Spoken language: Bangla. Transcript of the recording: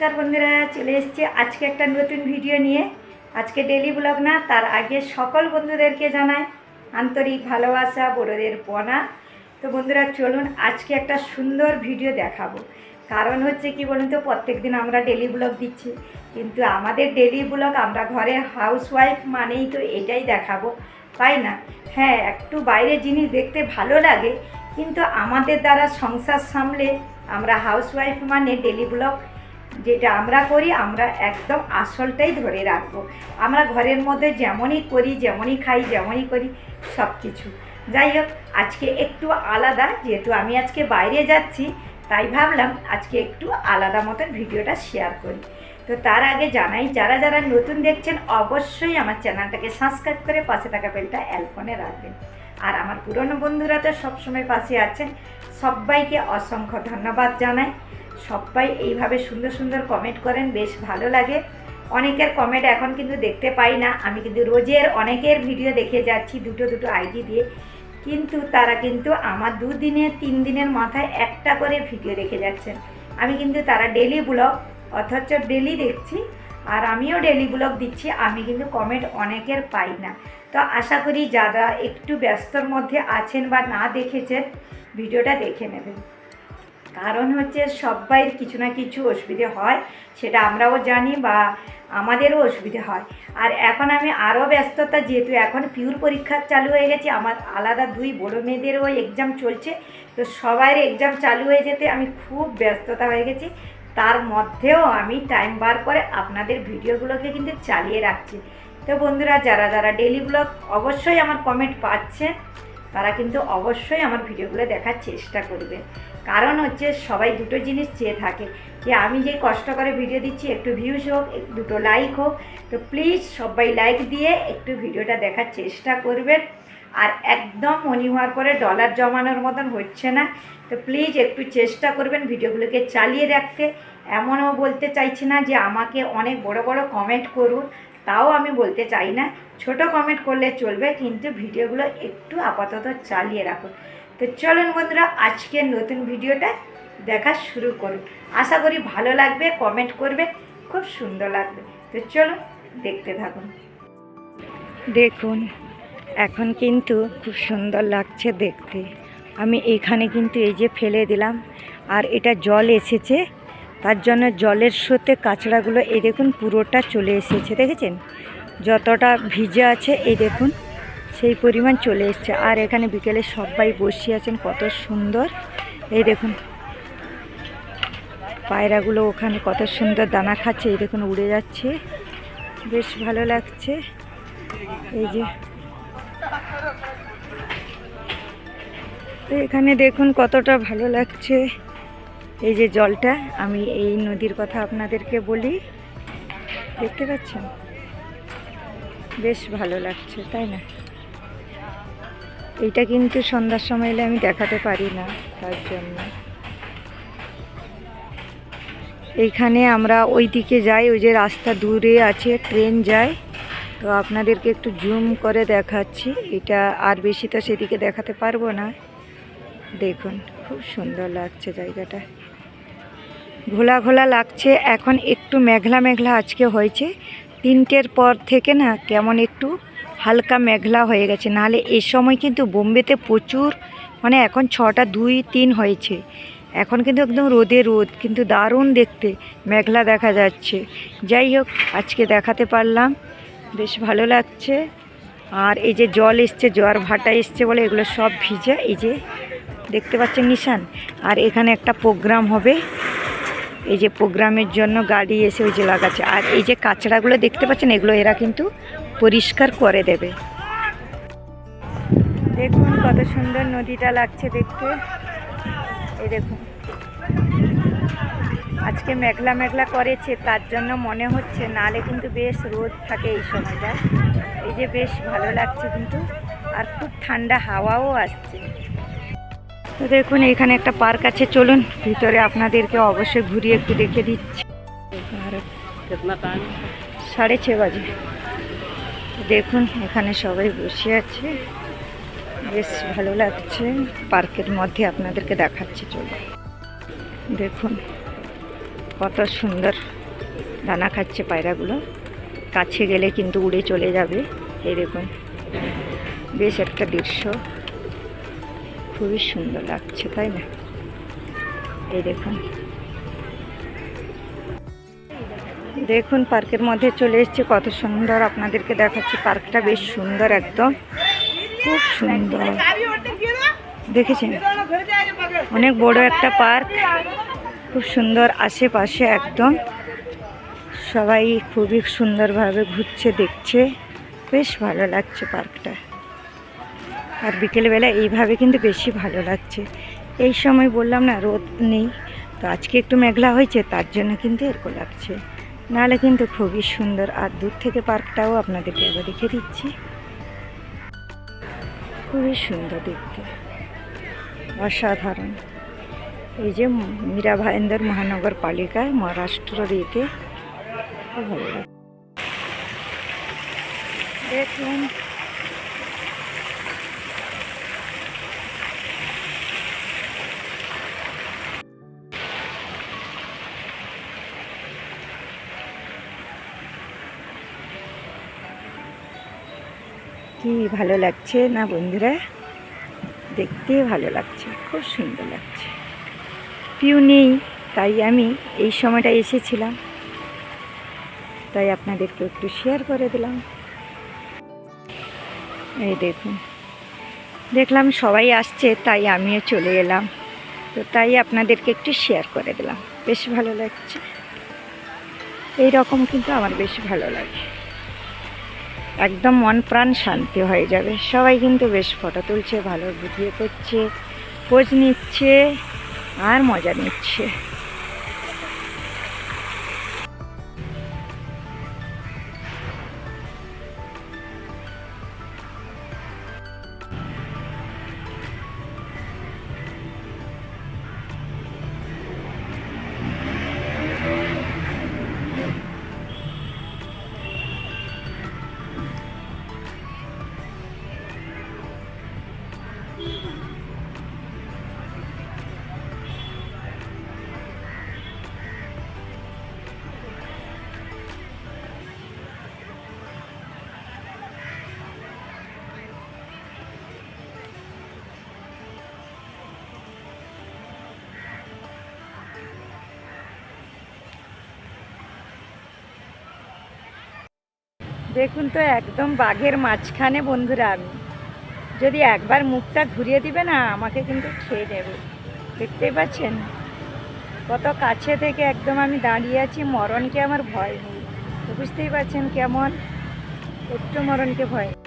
নমস্কার বন্ধুরা, চলে এসেছি আজকে একটা নতুন ভিডিও নিয়ে। আজকে ডেলি ব্লগ না, তার আগে সকল বন্ধুদেরকে জানাই আন্তরিক ভালোবাসা, বড়দের পনা। তো বন্ধুরা, চলুন আজকে একটা সুন্দর ভিডিও দেখাবো। কারণ হচ্ছে কি বলুন তো প্রত্যেক দিন আমরা ডেলি ব্লগ দিচ্ছি। কিন্তু আমাদের ডেলি ব্লগ আমরা ঘরে হাউসওয়াইফ মানেই তো এটাই দেখাবো, তাই না? হ্যাঁ একটু বাইরের জিনিস দেখতে ভালো লাগে, কিন্তু আমাদের দ্বারা সংসার সামলে আমরা হাউসওয়াইফ মানে ডেলি ব্লগ যেটা আমরা করি, আমরা একদম আসলটাই ধরে রাখব। আমরা ঘরের মধ্যে যেমনই করি, যেমনই খাই, যেমনই করি সব কিছু যাই হোক, আজকে একটু আলাদা, যেহেতু আমি আজকে বাইরে যাচ্ছি, তাই ভাবলাম আজকে একটু আলাদা মতন ভিডিওটা শেয়ার করি। তো তার আগে জানাই, যারা যারা নতুন দেখছেন, অবশ্যই আমার চ্যানেলটাকে সাবস্ক্রাইব করে পাশে থাকা বেলটা অ্যালফোনে রাখবেন। আর আমার পুরনো বন্ধুরা তো সবসময় পাশে আছেন, সবাইকে অসংখ্য ধন্যবাদ জানাই। সবাই এইভাবে সুন্দর সুন্দর কমেন্ট করেন, বেশ ভালো লাগে। অনেকের কমেন্ট এখন কিন্তু দেখতে পাই না। আমি কিন্তু রোজের অনেকের ভিডিও দেখে যাচ্ছি দুটো দুটো আইডি দিয়ে। কিন্তু তারা কিন্তু আমার দুদিনে তিন দিনের মাথায় একটা করে ভিডিও দেখে যাচ্ছেন। আমি কিন্তু তারা ডেলি ব্লগ অথচ ডেলি দেখছি। আর আমিও ডেলি ব্লগ দিচ্ছি, আমি কিন্তু কমেন্ট অনেকের পাই না। তো আশা করি যারা একটু ব্যস্তর মধ্যে আছেন বা না দেখেছেন ভিডিওটা দেখে নেবেন। কারণ হচ্ছে সবাইয়ের কিছু না কিছু অসুবিধে হয়, সেটা আমরাও জানি বা আমাদেরও অসুবিধে হয়। আর এখন আমি আরও ব্যস্ততা, যেহেতু এখন পিউর পরীক্ষা চালু হয়ে গেছে, আমার আলাদা দুই বড় মেয়েদেরও এক্সাম চলছে, তো সবাইয়ের এক্সাম চালু হয়ে যেতে আমি খুব ব্যস্ততা হয়ে গেছি। তার মধ্যেও আমি টাইম বার করে আপনাদের ভিডিওগুলোকে কিন্তু চালিয়ে রাখছি। তো বন্ধুরা, যারা যারা ডেলি ব্লগ অবশ্যই আমার কমেন্ট পাচ্ছেন তারা কিন্তু অবশ্যই আমার ভিডিওগুলো দেখার চেষ্টা করবে। কারণ হচ্ছে সবাই দুটো জিনিস চেয়ে থাকে যে আমি যে কষ্ট করে ভিডিও দিচ্ছি, একটু ভিউজ হোক দুটো লাইক হোক, তো প্লিজ সবাই লাইক দিয়ে একটু ভিডিওটা দেখার চেষ্টা করবেন। আর একদম মনি হওয়ার পরে ডলার জমানোর মতন হচ্ছে না। তো প্লিজ একটু চেষ্টা করবেন ভিডিওগুলোকে চালিয়ে রাখতে। এমনও বলতে চাইছি না যে আমাকে অনেক বড় বড় কমেন্ট করুন, তাও আমি বলতে চাই না। ছোট কমেন্ট করলে চলবে, কিন্তু ভিডিওগুলো একটু আপাতত চালিয়ে রাখুন। তো চলুন বন্ধুরা, আজকের নতুন ভিডিওটা দেখা শুরু করুন। আশা করি ভালো লাগবে কমেন্ট করবে, খুব সুন্দর লাগবে। তো চলুন, দেখতে থাকুন। দেখুন, এখন কিন্তু খুব সুন্দর লাগছে দেখতে। আমি এখানে কিন্তু এই যে ফেলে দিলাম, আর এটা জল এসেছে। তার জন্য জলের স্রোতে কাঁচড়াগুলো, এই দেখুন, পুরোটা চলে এসেছে, দেখেছেন? যতটা ভিজে আছে, এই দেখুন সেই পরিমাণ চলে এসছে। আর এখানে বিকেলে সবাই বসে আছেন, কত সুন্দর। এই দেখুন, পায়রাগুলো ওখানে কত সুন্দর দানা খাচ্ছে, এই দেখুন উড়ে যাচ্ছে। বেশ ভালো লাগছে। এই যে, এখানে দেখুন কতটা ভালো লাগছে। এই যে জলটা, আমি এই নদীর কথা আপনাদেরকে বলি। দেখতে পাচ্ছেন? বেশ ভালো লাগছে, তাই না? এইটা কিন্তু সন্ধ্যার সময় এলে আমি দেখাতে পারি না, তার জন্য। এইখানে আমরা ওই দিকে যাই, ওই যে রাস্তা দূরে আছে, ট্রেন যায়। তো আপনাদেরকে একটু জুম করে দেখাচ্ছি। এটা আর বেশি তো সেদিকে দেখাতে পারব না। দেখুন, খুব সুন্দর লাগছে জায়গাটা। ঘোলা ঘোলা লাগছে। এখন একটু মেঘলা মেঘলা আজকে হয়েছে। তিনটের পর থেকে না কেমন একটু হালকা মেঘলা হয়ে গেছে। নাহলে এ সময় কিন্তু বোম্বেতে প্রচুর মানে এখন ছটা দুই তিন হয়েছে। এখন কিন্তু একদম রোদে রোদ, কিন্তু দারুণ দেখতে, মেঘলা দেখা যাচ্ছে। যাই হোক, আজকে দেখাতে পারলাম, বেশ ভালো লাগছে। আর এই যে জল এসছে, জোয়ার ভাটা এসছে বলে এগুলো সব ভিজে, এই যে দেখতে পাচ্ছেন নিশান। আর এখানে একটা প্রোগ্রাম হবে, এই যে প্রোগ্রামের জন্য গাড়ি এসে ওই যে লাগাচ্ছে। আর এই যে কাঁচড়াগুলো দেখতে পাচ্ছেন, এগুলো এরা কিন্তু পরিষ্কার করে দেবে। দেখুন কত সুন্দর নদীটা লাগছে দেখতে। এই দেখুন। আজকে মেঘলা মেঘলা করেছে তার জন্য মনে হচ্ছে নালে কিন্তু বেশ রোদ থাকে এই সময়টা এই যে বেশ ভালো লাগছে কিন্তু আর খুব ঠান্ডা হাওয়াও আসছে। তো দেখুন এখানে একটা পার্ক আছে চলুন ভিতরে আপনাদেরকে অবশ্যই ঘুরিয়ে একটু দেখে দিচ্ছি। সাড়ে ছ বাজে। দেখুন, এখানে সবাই বসে আছে। বেশ ভালো লাগছে। পার্কের মধ্যে আপনাদেরকে দেখাচ্ছি, চলুন। দেখুন, কত সুন্দর দানা খাচ্ছে পায়রাগুলো। কাছে গেলে কিন্তু উড়ে চলে যাবে। এই দেখুন, বেশ একটা দৃশ্য। খুবই সুন্দর লাগছে, তাই না? এই দেখুন দেখুন, পার্কের মধ্যে চলে এসেছে। কত সুন্দর আপনাদেরকে দেখাচ্ছি। পার্কটা বেশ সুন্দর একদম। খুব সুন্দর। দেখেছেন? অনেক বড় একটা পার্ক। খুব সুন্দর আশেপাশে একদম। সবাই খুবই সুন্দরভাবে ঘুরছে, দেখছে। বেশ ভালো লাগছে পার্কটা। আর বিকেলবেলা এইভাবে কিন্তু বেশি ভালো লাগছে। এই সময় বললাম না, রোদ নেই। তো আজকে একটু মেঘলা হয়েছে, তার জন্য কিন্তু এরকম লাগছে। নাহলে কিন্তু খুবই সুন্দর। আর দূর থেকে পার্কটাও আপনাদেরকে একবার দেখে দিচ্ছি। খুবই সুন্দর দেখতে। অসাধারণ। এই যে মীরা ভাইন্দর মহানগরপালিকায় মহারাষ্ট্র দিতে খুব ভালো লাগে দেখুন কি ভালো লাগছে না বন্ধুরা? দেখতে ভালো লাগছে, খুব সুন্দর লাগছে। পিউ নেই, তাই আমি এই সময়টা এসেছিলাম। তাই আপনাদেরকে একটু শেয়ার করে দিলাম। এই দেখুন, দেখলাম সবাই আসছে, তাই আমিও চলে এলাম। তো তাই আপনাদেরকে একটু শেয়ার করে দিলাম। বেশ ভালো লাগছে। এই রকম কিন্তু আমার বেশ ভালো লাগে। একদম মন প্রাণ শান্তি হয়ে যাবে। সবাই কিন্তু বেশ ফটো তুলছে, ভালো ভিডিও করছে, পোজ নিচ্ছে, আর মজা নিচ্ছে। দেখুন তো, একদম বাঘের মাঝখানে বন্ধুরা আমি। যদি একবার মুখটা ঘুরিয়ে দিবে না, আমাকে কিন্তু খেয়ে নেবে দেখতেই পাচ্ছেন? কত কাছে থেকে একদম আমি দাঁড়িয়ে আছি, মরণকে আমার ভয় নেই। বুঝতেই পারছেন কেমন? একটু মরণকে ভয়।